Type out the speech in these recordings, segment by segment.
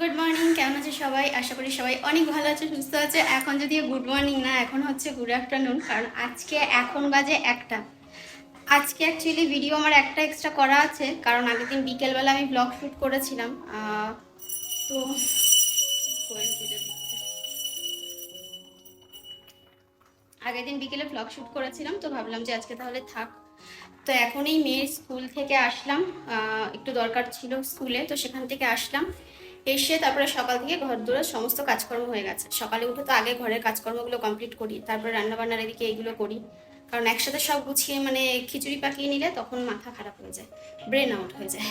Good morning কেমন আছে সবাই? আশা করি সবাই অনেক ভালো আছে, সুস্থ আছে। এখন যদিও গুড মর্নিং না, এখন হচ্ছে গুড আফটারনুন কারণ আজকে এখন বাজে একটা। আজকে অ্যাকচুয়ালি ভিডিও আমার একটা এক্সট্রা করা আছে, কারণ আগের দিন বিকেলবেলা আমি ব্লগ শ্যুট করেছিলাম তো। আগের দিন বিকেলে ব্লগ শ্যুট করেছিলাম, তো ভাবলাম যে আজকে তাহলে থাক। তো এখন এই মেয়ের স্কুল থেকে আসলাম একটু দরকার ছিল স্কুলে তো সেখান থেকে আসলাম। এসে তারপরে সকাল থেকে ঘর দূরের সমস্ত কাজকর্ম হয়ে গেছে। সকালে উঠে তো আগে ঘরের কাজকর্মগুলো কমপ্লিট করি, তারপরে রান্নাবান্নার এদিকে এইগুলো করি। কারণ একসাথে সব গুছিয়ে মানে খিচুড়ি পাকিয়ে নিলে তখন মাথা খারাপ হয়ে যায় ব্রেন আউট হয়ে যায়।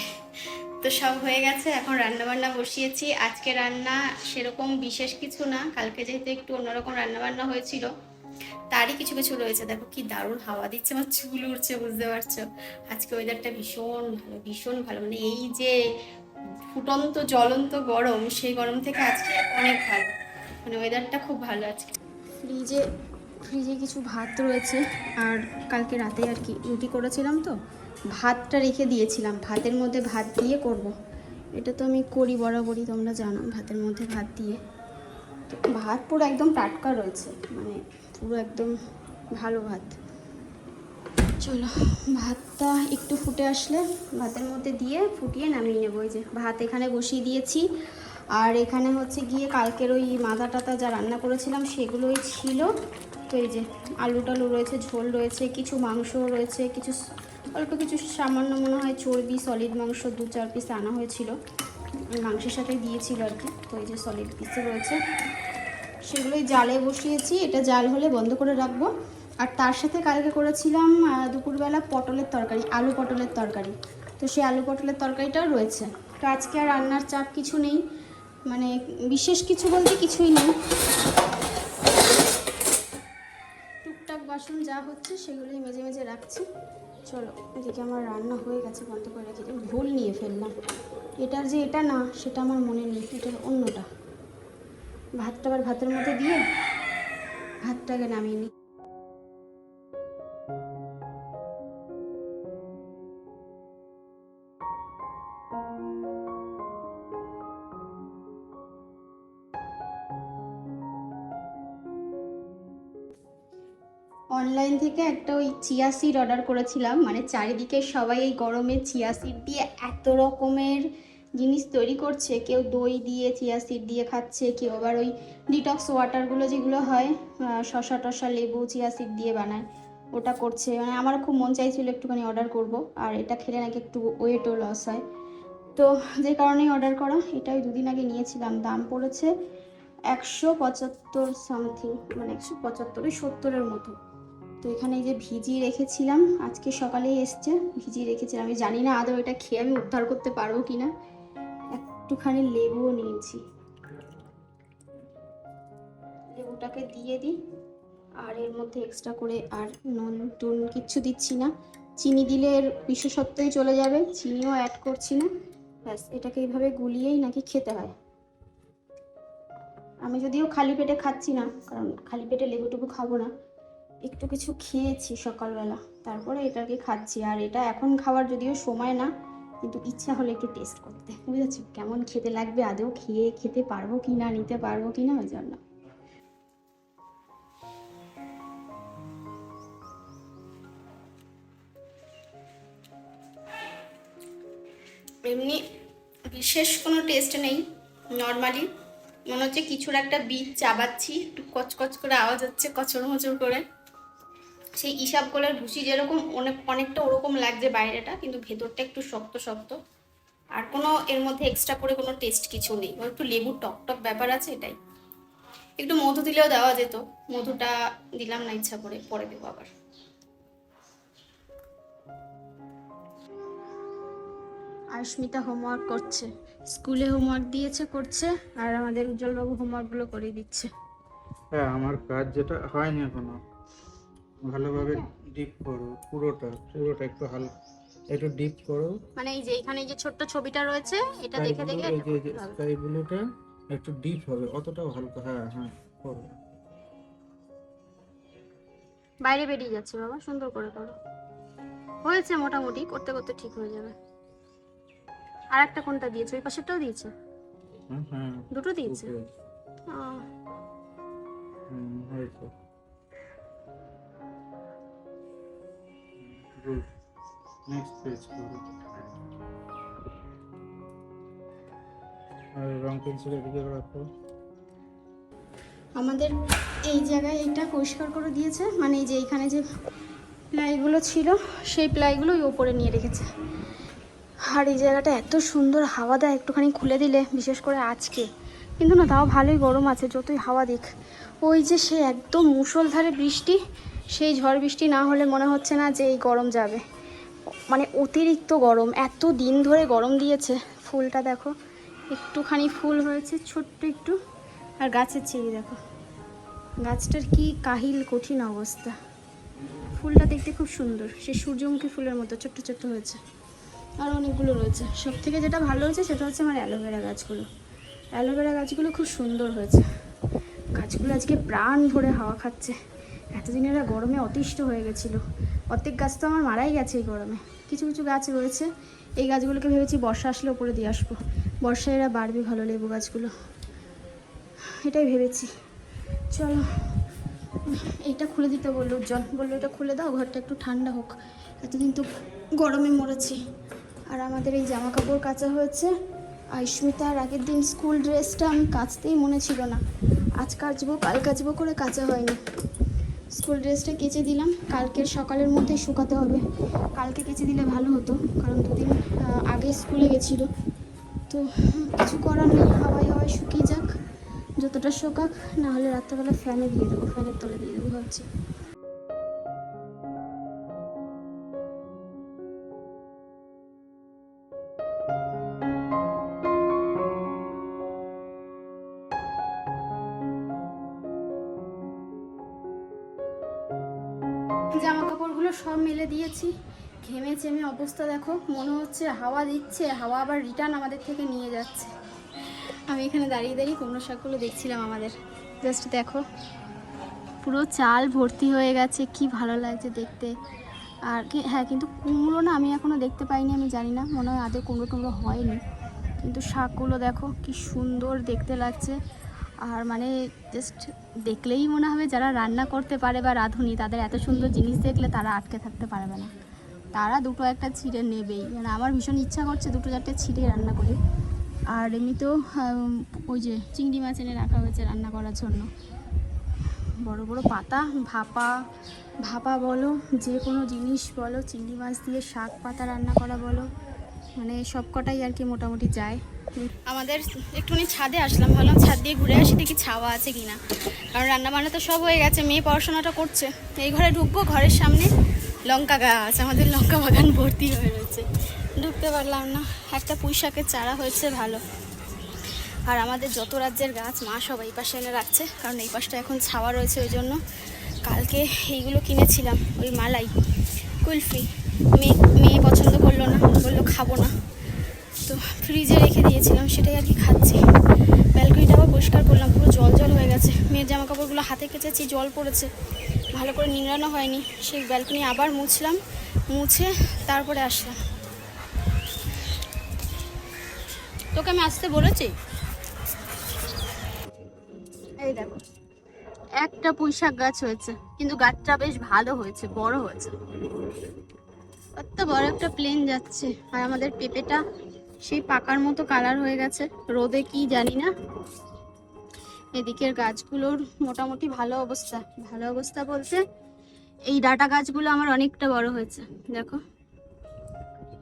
তো সব হয়ে গেছে, এখন রান্নাবান্না বসিয়েছি। আজকে রান্না সেরকম বিশেষ কিছু না, কালকে যেহেতু একটু অন্যরকম রান্নাবান্না হয়েছিল, তারই কিছু কিছু রয়েছে। দেখো কি দারুণ হাওয়া দিচ্ছে, আমার চুল উঠছে বুঝতে পারছ? আজকে ওয়েদারটা ভীষণ ভালো ভীষণ ভালো। মানে এই যে ফুটন্ত, জ্বলন্ত গরম, সেই গরম থেকে আজকে অনেক ভালো। মানে ওয়েদারটা খুব ভালো আজকে। ফ্রিজে ফ্রিজে কিছু ভাত রয়েছে, আর কালকে রাতে আর কি, রুটি করেছিলাম তো। ভাতটা রেখে দিয়েছিলাম, ভাতের মধ্যে ভাত দিয়ে করব। এটা তো আমি করি বরাবরই, তোমরা জানো, ভাতের মধ্যে ভাত দিয়ে। তো ভাত পুরো একদম টাটকা রয়েছে মানে পুরো একদম ভালো ভাত। চলো, ভাতটা একটু ফুটে আসলে ভাতের মধ্যে দিয়ে ফুটিয়ে নামিয়ে নেব এই যে, ভাত এখানে বসিয়ে দিয়েছি। আর এখানে হচ্ছে গিয়ে কালকের ওই মাথা টাতা যা রান্না করেছিলাম সেগুলোই ছিল। তো এই যে আলু টালু রয়েছে, ঝোল রয়েছে, কিছু মাংস রয়েছে, কিছু অল্প কিছু সামান্য মনে হয় চর্বি সলিড মাংস, দু চার পিস আনা হয়েছিল। মাংসের সাথে দিয়েছিল আর কি, তো এই যে সলিড পিসে রয়েছে। সেগুলোই জালে বসিয়েছি, এটা জাল হলে বন্ধ করে রাখব। আর তার সাথে কালকে করেছিলাম দুপুরবেলা পটলের তরকারি, আলু পটলের তরকারি। তো সেই আলু পটলের তরকারিটাও রয়েছে। তো আজকে আর রান্নার চাপ কিছু নেই। মানে বিশেষ কিছু বলতে কিছুই নেই। টুকটাক বাসন যা হচ্ছে সেগুলোই মেজে মেজে রাখছি। চলো, এদিকে আমার রান্না হয়ে গেছে, বন্ধ করে রেখে। ভুল নিয়ে ফেললাম। এটার যে এটা না, সেটা আমার মনে নেই। এটা অন্যটা। ভাতটা আবার ভাতের মধ্যে দিয়ে ভাতটাকে নামিয়ে নিই অনলাইন থেকে একটা ওই চিয়া সিড অর্ডার করেছিলাম। মানে চারিদিকে সবাই এই গরমে চিয়া সিড দিয়ে এত রকমের জিনিস তৈরি করছে। কেউ দই দিয়ে চিয়া সিড দিয়ে খাচ্ছে, কেউ আবার ওই ডিটক্স ওয়াটারগুলো যেগুলো হয় শসা টসা, লেবু চিয়া সিড দিয়ে বানায়। ওটা করছে। মানে আমার খুব মন চাইছিল একটুখানি অর্ডার করব। আর এটা খেলে নাকি একটু ওয়েটও লস হয়। তো যে কারণেই অর্ডার করা। এটা ওই দুদিন আগে নিয়েছিলাম। দাম পড়েছে একশো পঁচাত্তর সামথিং মানে একশো পঁচাত্তর, ওই সত্তরের মতো। তো এখানে এই যে ভিজিয়ে রেখেছিলাম, আজকে সকালেই এসছে। ভিজিয়ে রেখেছিলাম আমি জানি না আদৌ এটা খেয়ে আমি উদ্ধার করতে পারব কি না একটুখানি লেবুও নিয়েছি। লেবুটাকে দিয়ে দিই, আর এর মধ্যে এক্সট্রা করে আর নুন টুন কিচ্ছু দিচ্ছি না। চিনি দিলে এর বিশেষত্বই চলে যাবে, চিনিও অ্যাড করছি না। ব্যাস, এটাকে এইভাবে গুলিয়েই নাকি খেতে হয়। আমি যদিও খালি পেটে খাচ্ছি না, কারণ খালি পেটে লেবুটুকু খাব না। একটু কিছু খেয়েছি সকালবেলা, তারপরে এটাকে খাচ্ছি। আর এটা এখন খাওয়ার যদিও সময় না, কিন্তু ইচ্ছা হলে একটু টেস্ট করতে। বুঝেছ? কেমন খেতে লাগবে? আদৌ খেয়ে, খেতে পারব কি না, নিতে পারব কি না, ওই জন্য। এমনি বিশেষ কোনো টেস্ট নেই নর্মালি মনে হচ্ছে কিছুর একটা বীজ চাবাচ্ছি, একটু কচকচ করে আওয়াজ হচ্ছে কচর মচর করে। সেই ইসাব কলের ভুসি যেরকম অনেক অনেকটা ওরকম লাগছে বাইরেটা কিন্তু ভেতরটা একটু শক্ত শক্ত। আর কোনো এর মধ্যে এক্সট্রা করে কোনো টেস্ট কিছু নেই। ওর একটু লেবুর টক টক ব্যাপার আছে এটাই। একটু মধু দিলেও দেওয়া যেত। মধুটা দিলাম না ইচ্ছা করে পরে দেবো আবার। আয়স্মিতা হোমওয়ার্ক করছে। স্কুলে হোমওয়ার্ক দিয়েছে করছে আর আমাদের উজ্জ্বলবাবু হোমওয়ার্কগুলো করে দিচ্ছে। হ্যাঁ আমার কাজ যেটা হয়নি এখনও। ভালোভাবে ডিপ করো পুরোটা পুরোটা একটু হালকা একটু ডিপ করো। মানে এই যে এখানে যে ছোট্ট ছবিটা রয়েছে এটা দেখে দেখে স্কাই ব্লুটা একটু ডিপ হবে অতটাও হালকা হ্যাঁ হ্যাঁ করো। বাইরে বেরিয়ে যাচ্ছে বাবা সুন্দর করে করো। হয়েছে মোটামুটি করতে করতে ঠিক হয়ে যাবে। আর একটা কোনটা দিয়েছে? ওই পাশেরটাও দিয়েছে? হ্যাঁ, হ্যাঁ দুটো দিয়েছে। হুম, হয়েছে। আর রং পেন্সিল এদিকে রাখো। আমাদের এই জায়গায় এটা পরিষ্কার করে দিয়েছে। মানে এই যে এইখানে যে প্লাইগুলো ছিল, সেই প্লাইগুলো ওই ওপরে নিয়ে রেখেছে। আর এই জায়গাটা এত সুন্দর হাওয়া দেয়, একটুখানি খুলে দিলে, বিশেষ করে আজকে। কিন্তু না, তাও ভালোই গরম আছে, যতই হাওয়া দিক। ওই যে সে একদম মুষলধারে বৃষ্টি সেই ঝড় বৃষ্টি না হলে মনে হচ্ছে না যে এই গরম যাবে। মানে অতিরিক্ত গরম, এত দিন ধরে গরম দিয়েছে ফুলটা দেখো। একটুখানি ফুল হয়েছে, ছোট্ট একটু। আর গাছের চেয়ে দেখো। গাছটার কি কাহিল, কঠিন অবস্থা। ফুলটা দেখতে খুব সুন্দর। সে সূর্যমুখী ফুলের মতো ছোট্ট ছোট্ট হয়েছে। আর অনেকগুলো রয়েছে। সব থেকে যেটা ভালো হয়েছে সেটা হচ্ছে আমার অ্যালোভেরা গাছগুলো। অ্যালোভেরা গাছগুলো খুব সুন্দর হয়েছে। গাছগুলো আজকে প্রাণ ভরে হাওয়া খাচ্ছে। এতদিন এরা গরমে অতিষ্ঠ হয়ে গেছিল। অর্ধেক গাছ তো আমার মারাই গেছে এই গরমে। কিছু কিছু গাছ রয়েছে। এই গাছগুলোকে ভেবেছি বর্ষা আসলে ওপরে দিয়ে আসব। বর্ষায় এরা বাড়বে ভালো লেবু গাছগুলো। এটাই ভেবেছি। চলো, এইটা খুলে দিতে বলল উজ্জ্বল। বলল, এটা খুলে দাও, ঘরটা একটু ঠান্ডা হোক। এতদিন তো গরমে মরেছি। আর আমাদের এই জামা কাপড় কাচা হয়েছে। আইস্মিতার আগের দিন স্কুল ড্রেসটা আমি কাচতেই মনে ছিল না। আজ কাচবো কাল কাচবো করে কাচা হয়নি। স্কুল ড্রেসটা কেচে দিলাম। কালকের সকালের মধ্যে শুকাতে হবে। কালকে কেচে দিলে ভালো হতো, কারণ দুদিন আগে স্কুলে গেছিল। তো কিছু করার নেই, হাওয়ায় হাওয়ায় শুকিয়ে যাক, যতটা শোকাক, না হলে রাত্রেবেলা ফ্যানে দিয়ে দেবো ফ্যানের তলে দিয়ে দেবো, ভাবছি। সব মেলে দিয়েছি। ঘেমে চেমে অবস্থা দেখো, মনে হচ্ছে হাওয়া দিচ্ছে, হাওয়া আবার রিটার্ন আমাদের থেকে নিয়ে যাচ্ছে। আমি এখানে দাঁড়িয়ে দাঁড়িয়ে কুমড়ো শাকগুলো দেখছিলাম আমাদের। জাস্ট দেখো, পুরো চাল ভর্তি হয়ে গেছে, কি ভালো লাগছে দেখতে। আর হ্যাঁ কিন্তু কুমড়ো না আমি এখনও দেখতে পাইনি, আমি জানি না, মনে হয় আদৌ কুমড়ো টুমড়ো হয়নি। কিন্তু শাকগুলো দেখো, কি সুন্দর দেখতে লাগছে। আর মানে জাস্ট দেখলেই মনে হবে যারা রান্না করতে পারে বা রাঁধুনি, তাদের এত সুন্দর জিনিস দেখলে তারা আটকে থাকতে পারবে না। তারা দুটো একটা ছিঁড়ে নেবেই। মানে আমার ভীষণ ইচ্ছা করছে দুটো চারটে ছিঁড়ে রান্না করি। আর এমনিতেও ওই যে চিংড়ি মাছ এনে রাখা হয়েছে রান্না করার জন্য। বড় বড় পাতা, ভাপা ভাপা বলো, যে কোনো জিনিস বলো, চিংড়ি মাছ দিয়ে শাক পাতা রান্না করা বলো মানে সব কটাই আর কি মোটামুটি যায়। আমাদের একটুখানি ছাদে আসলাম, ভাবলাম ছাদ দিয়ে ঘুরে আসি, দেখি ছাওয়া আছে কিনা। কারণ রান্না বান্না তো সব হয়ে গেছে, মেয়ে পড়াশোনাটা করছে। এই ঘরে ঢুকবো, ঘরের সামনে লঙ্কা গাছ, আমাদের লঙ্কা বাগান ভর্তি হয়ে রয়েছে। ঢুকতে পারলাম না, একটা পুঁই শাকের চারা হয়েছে, ভালো। আর আমাদের যত রাজ্যের গাছ, মা সব এই পাশে এনে রাখছে, কারণ এই পাশটা এখন ছাওয়া রয়েছে, ওই জন্য কালকে এইগুলো কিনেছিলাম, ওই মালাই। কুলফি মেয়ে মেয়ে পছন্দ করল না বলল খাব না। তো ফ্রিজে রেখে দিয়েছিলাম, সেটাই আর কি খাচ্ছি। ব্যালকনিটা আবার পরিষ্কার করলাম, পুরো জল জল হয়ে গেছে। মেয়ের জামা কাপড়গুলো হাতে কেচেছি, জল পড়েছে। ভালো করে নিংড়ানো হয়নি। সেই ব্যালকনি আবার মুছলাম, মুছে তারপরে আসলাম। তোকে আমি আসতে বলেছি? এই দেখো। একটা পুঁই শাক গাছ হয়েছে, কিন্তু গাছটা বেশ ভালো হয়েছে, বড় হয়েছে। কত বড় একটা প্লেন যাচ্ছে। আর আমাদের পেঁপেটা সেই পাকার মতো কালার হয়ে গেছে। রোদে কি জানি না। এদিকের গাছগুলোর মোটামুটি ভালো অবস্থা। ভালো অবস্থা বলতে এই ডাটা গাছগুলো আমার অনেকটা বড় হয়েছে। দেখো।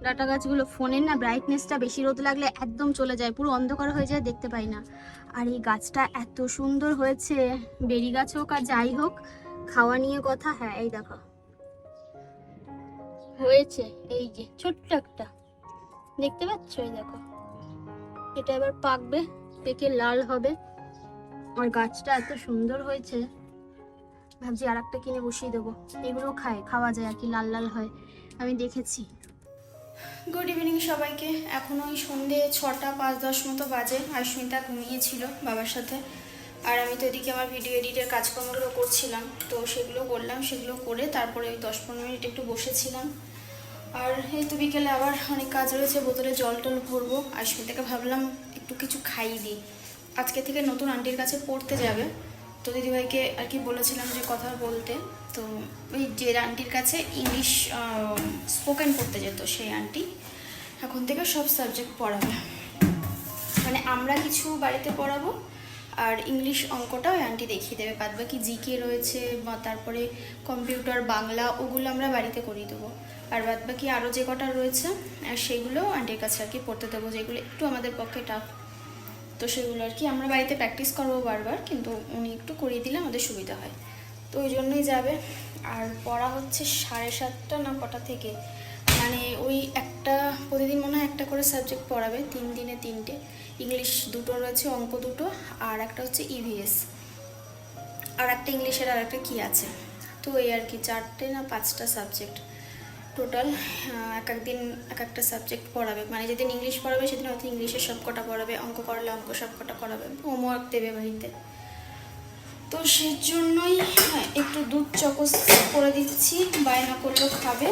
ডাটা গাছগুলো ফোনের না ব্রাইটনেসটা বেশি রোদ লাগলে একদম চলে যায়, পুরো অন্ধকার হয়ে যায়, দেখতে পাই না। আর এই গাছটা এত সুন্দর হয়েছে, বেরি গাছ হোক আর যাই হোক, খাওয়া নিয়ে কথা হ্যাঁ এই দেখো। হয়েছে, এই যে, ছোট্ট একটা। দেখতে পাচ্ছ? এই দেখো। এটা এবার পাকবে, পেকে লাল হবে। আর গাছটা এত সুন্দর হয়েছে। ভাবছি আর একটা কিনে বসিয়ে দেবো। এগুলো খায়, খাওয়া যায় আর কি, লাল লাল হয়। আমি দেখেছি। গুড ইভিনিং সবাইকে। এখন ওই সন্ধে ছটা পাঁচ দশ মতো বাজে আশ্মিতা ঘুমিয়েছিল বাবার সাথে। আর আমি তো এদিকে আমার ভিডিও এডিটের কাজকর্মগুলো করছিলাম, তো সেগুলো করলাম, সেগুলো করে তারপরে ওই দশ পনেরো মিনিট একটু বসেছিলাম। আর এই তো বিকেলে আবার অনেক কাজ রয়েছে, বোতলে জল টল ভরবো। সে ভাবলাম একটু কিছু খাইয়ে দিই। আজকে থেকে নতুন আন্টির কাছে পড়তে যাবে। তো দিদিভাইকে আর কি বলেছিলাম যে কথা বলতে, তো ওই যে আন্টির কাছে ইংলিশ স্পোকেন পড়তে যেত সেই আন্টি। এখন থেকে সব সাবজেক্ট পড়াবে। মানে আমরা কিছু বাড়িতে পড়াবো আর ইংলিশ অঙ্কটা ওই আন্টি দেখিয়ে দেবে। বাদ বাকি জিকে রয়েছে বা তারপরে কম্পিউটার, বাংলা ওগুলো আমরা বাড়িতে করিয়ে দেবো। আর বাদ বাকি আরও যে কটা রয়েছে আর সেগুলো আন্টির কাছে আর কি পড়তে দেবো, যেগুলো একটু আমাদের পক্ষে টাফ তো সেগুলো আর কি আমরা বাড়িতে প্র্যাকটিস করব বারবার, কিন্তু উনি একটু করিয়ে দিলে আমাদের সুবিধা হয়। তো ওই জন্যই যাবে। আর পড়া হচ্ছে সাড়ে সাতটা না কটা থেকে। মানে ওই একটা, প্রতিদিন মনে হয় একটা করে সাবজেক্ট পড়াবে, তিন দিনে তিনটে। ইংলিশ দুটো রয়েছে অঙ্ক দুটো, আর একটা হচ্ছে ইভিএস আর একটা ইংলিশের আর একটা কী আছে? তো এই আর কি, চারটে না পাঁচটা সাবজেক্ট টোটাল এক এক দিন এক একটা সাবজেক্ট পড়াবে। মানে যেদিন ইংলিশ পড়াবে সেদিন হয়তো ইংলিশের সব কটা পড়াবে অঙ্ক করালে অঙ্ক সব কটা করাবে হোমওয়ার্ক দেবে বাড়িতে। তো সেজন্যই হ্যাঁ, একটু দুধ চকস করে দিচ্ছি বায়না করলেও খাবে।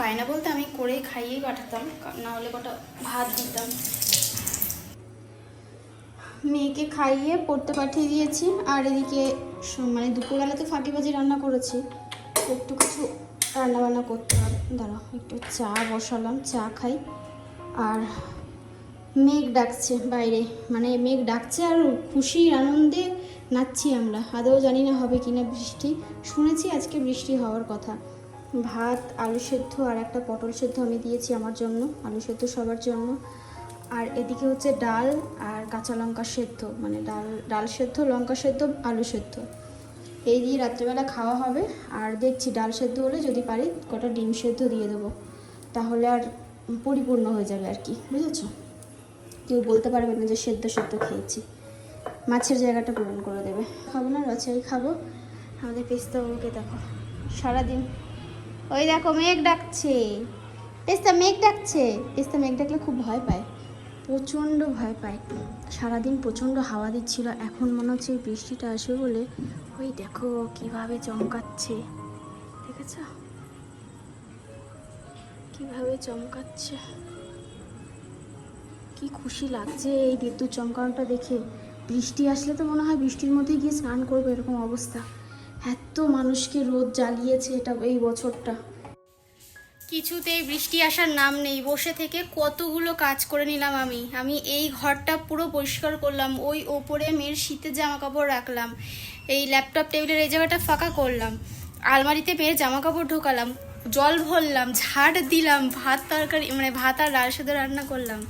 বায়না বলতে আমি করেই খাইয়েই পাঠাতাম না হলে কটা ভাত দিতাম। মেয়েকে খাইয়ে পড়তে পাঠিয়ে দিয়েছি আর এদিকে মানে দুপুরবেলা তো ফাঁকিবাজি রান্না করেছি। একটু কিছু রান্না বান্না করতে হবে। দাঁড়াও, একটু চা বসালাম, চা খাই। আর মেঘ ডাকছে বাইরে মানে মেঘ ডাকছে আর খুশির আনন্দে নাচছি আমরা। আদৌ জানি না হবে কি না বৃষ্টি। শুনেছি আজকে বৃষ্টি হওয়ার কথা। ভাত, আলু সেদ্ধ আর একটা পটল সেদ্ধ আমি দিয়েছি আমার জন্য, আলু সেদ্ধ সবার জন্য। আর এদিকে হচ্ছে ডাল আর কাঁচা লঙ্কা সেদ্ধ মানে ডাল ডাল সেদ্ধ, লঙ্কা সেদ্ধ, আলু সেদ্ধ। এই দিয়ে রাত্রেবেলা খাওয়া হবে। আর দেখছি ডাল সেদ্ধ হলে যদি পারি কটা ডিম সেদ্ধ দিয়ে দেবো। তাহলে আর পরিপূর্ণ হয়ে যাবে আর কি, বুঝেছ? কেউ বলতে পারবে না যে সেদ্ধ সেদ্ধ খেয়েছি। মাছের জায়গাটা পূরণ করে দেবে। খাব না রচাই খাব। আমাদের পেস্তা বাবুকে দেখো। সারাদিন। ওই দেখো, মেঘ ডাকছে। পেস্তা মেঘ ডাকছে। পেস্তা মেঘ ডাকলে খুব ভয় পায়। প্রচণ্ড ভয় পায়। সারাদিন প্রচণ্ড হাওয়া দিচ্ছিল, এখন মনে হচ্ছে বৃষ্টিটা আসবে বলে। ওই দেখো কীভাবে চমকাচ্ছে, দেখেছ? কীভাবে চমকাচ্ছে। কি খুশি লাগছে এই বিদ্যুৎ চমকানোটা দেখে। বৃষ্টি আসলে তো মনে হয় বৃষ্টির মধ্যে গিয়ে স্নান করব এরকম অবস্থা। এত মানুষকে রোদ জ্বালিয়েছে এটা এই বছরটা। কিছুতেই বৃষ্টি আসার নাম নেই। বসে থেকে কতগুলো কাজ করে নিলাম আমি। আমি এই ঘরটা পুরো পরিষ্কার করলাম। ওই ওপরে মেয়ের শীতের জামা কাপড় রাখলাম। এই ল্যাপটপ টেবিলের এই জায়গাটা ফাঁকা করলাম। আলমারিতে মেয়ের জামা কাপড় ঢোকালাম। জল ভরলাম, ঝাড় দিলাম, ভাত তরকারি মানে ভাত আর ডাল সেদ্ধ রান্না করলাম।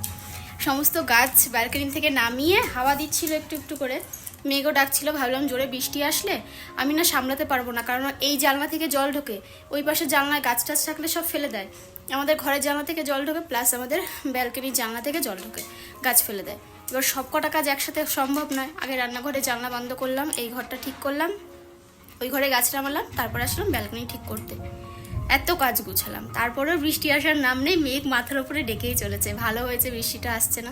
সমস্ত গাছ ব্যালকানি থেকে নামিয়ে হাওয়া দিচ্ছিল একটু একটু করে। মেঘও ডাকছিল, ভাবলাম জোরে বৃষ্টি আসলে আমি না সামলাতে পারব না, কারণ এই জানলা থেকে জল ঢোকে, ওই পাশে জানলায় গাছ টাছ থাকলে সব ফেলে দেয়। আমাদের ঘরের জানলা থেকে জল ঢোকে প্লাস আমাদের ব্যালকনির জানলা থেকে জল ঢোকে, গাছ ফেলে দেয়। এবার সব কটা কাজ একসাথে সম্ভব নয়। আগে রান্নাঘরে জানলা বন্ধ করলাম, এই ঘরটা ঠিক করলাম, ওই ঘরে গাছ নামালাম, তারপর আসলাম ব্যালকনি ঠিক করতে। এত কাজ গুছালাম, তারপরেও বৃষ্টি আসার নাম নেই, মেঘ মাথার উপরে ডেকেই চলেছে, ভালো হয়েছে, বৃষ্টিটা আসছে না।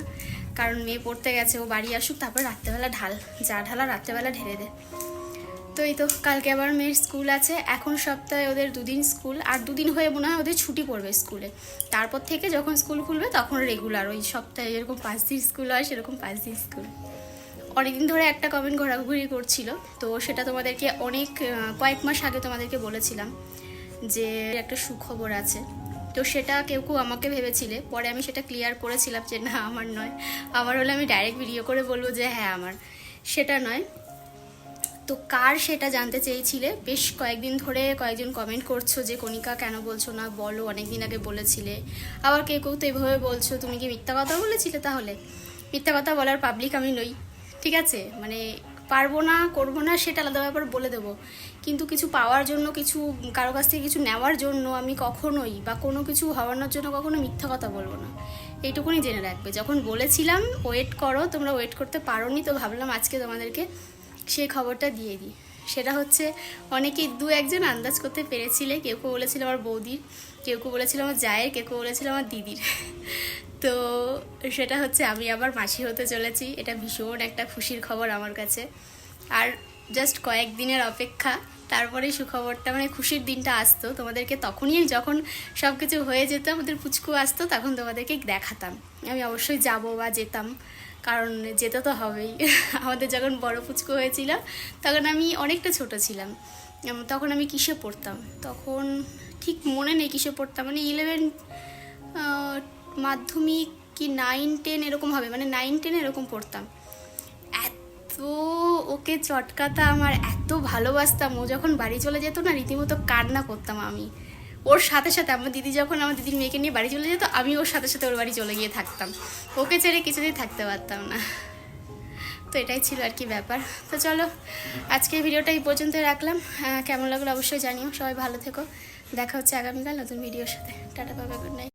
কারণ মেয়ে পড়তে গেছে, ও বাড়ি আসুক, তারপর রাত্রেবেলা ঢাল, যা ঢালা রাত্রেবেলা ঢেলে দে। তো এই তো, কালকে আবার মেয়ের স্কুল আছে, এখন সপ্তাহে ওদের দুদিন স্কুল, আর দুদিন হয়ে মনে হয় ওদের ছুটি পড়বে স্কুলে। তারপর থেকে যখন স্কুল খুলবে, তখন রেগুলার ওই সপ্তাহে যেরকম পাঁচ দিন স্কুল হয়, সেরকম পাঁচ দিন স্কুল। অনেকদিন ধরে একটা কমেন্ট ঘোরাঘুরি করছিল, তো সেটা তোমাদেরকে অনেক কয়েক মাস আগে তোমাদেরকে বলেছিলাম যে একটা সুখবর আছে। তো সেটা কেউ কেউ আমাকে ভেবেছিলে। পরে আমি সেটা ক্লিয়ার করেছিলাম যে না, আমার নয়। আমার হলে আমি ডাইরেক্ট ভিডিও করে বলব যে হ্যাঁ আমার। সেটা নয়। তো কার সেটা জানতে চেয়েছিলে? বেশ কয়েকদিন ধরে কয়েকজন কমেন্ট করছ যে, কণিকা কেন বলছো না? বলো, অনেকদিন আগে বলেছিলে। আবার কেউ কেউ তো এভাবে বলছো, তুমি কি মিথ্যা কথা বলেছিলে তাহলে? মিথ্যা কথা বলার পাবলিক আমি নই। ঠিক আছে? মানে পারব না, করব না, সেটা আলাদা ব্যাপার বলে দেবো। কিন্তু কিছু পাওয়ার জন্য, কিছু কারও কাছ থেকে কিছু নেওয়ার জন্য আমি কখনোই বা কোনো কিছু হওয়ানোর জন্য কখনো মিথ্যা কথা বলব না। এইটুকুনি জেনে রাখবে। যখন বলেছিলাম, ওয়েট করো, তোমরা ওয়েট করতে পারো তো ভাবলাম আজকে তোমাদেরকে সেই খবরটা দিয়ে দিই। সেটা হচ্ছে অনেকেই দু একজন আন্দাজ করতে পেরেছিলে, কেউ কেউ বলেছিল আমার বৌদির, কেউ কেউ বলেছিল আমার জায়ের, কেউ কেউ বলেছিল আমার দিদির। তো সেটা হচ্ছে আমি আবার মাসি হতে চলেছি, এটা ভীষণ একটা খুশির খবর আমার কাছে। আর জাস্ট কয়েকদিনের অপেক্ষা তারপরে সুখবরটা মানে খুশির দিনটা আসতো। তোমাদেরকে তখনই যখন সব কিছু হয়ে যেত, আমাদের পুচকু আসতো, তখন তোমাদেরকে দেখাতাম। আমি অবশ্যই যাব বা যেতাম। কারণ যেতে তো হবেই। আমাদের যখন বড় পুচকু হয়েছিল, তখন আমি অনেকটা ছোট ছিলাম। তখন আমি কিসে পড়তাম? তখন ঠিক মনে নেই কিসে পড়তাম। মানে ইলেভেন মাধ্যমিক কি নাইন টেন এরকম হবে। মানে নাইন টেন এরকম পড়তাম। এত ওকে চটকাতাম আমার এত ভালোবাসতাম। ও যখন বাড়ি চলে যেত না, রীতিমতো কান্না করতাম আমি। ওর সাথে সাথে আমার দিদি যখন আমার দিদির মেয়েকে নিয়ে বাড়ি চলে যেত, আমি ওর সাথে সাথে ওর বাড়ি চলে গিয়ে থাকতাম। ওকে ছেড়ে কিছুতেই থাকতে পারতাম না। তো এটাই ছিল আর কি ব্যাপার। তো চলো, আজকের ভিডিওটা এই পর্যন্ত রাখলাম। কেমন লাগল অবশ্যই জানিও। সবাই ভালো থেকো। দেখা হচ্ছে আগামীকাল নতুন ভিডিওর সাথে। টাটা পাবে গুড নাইট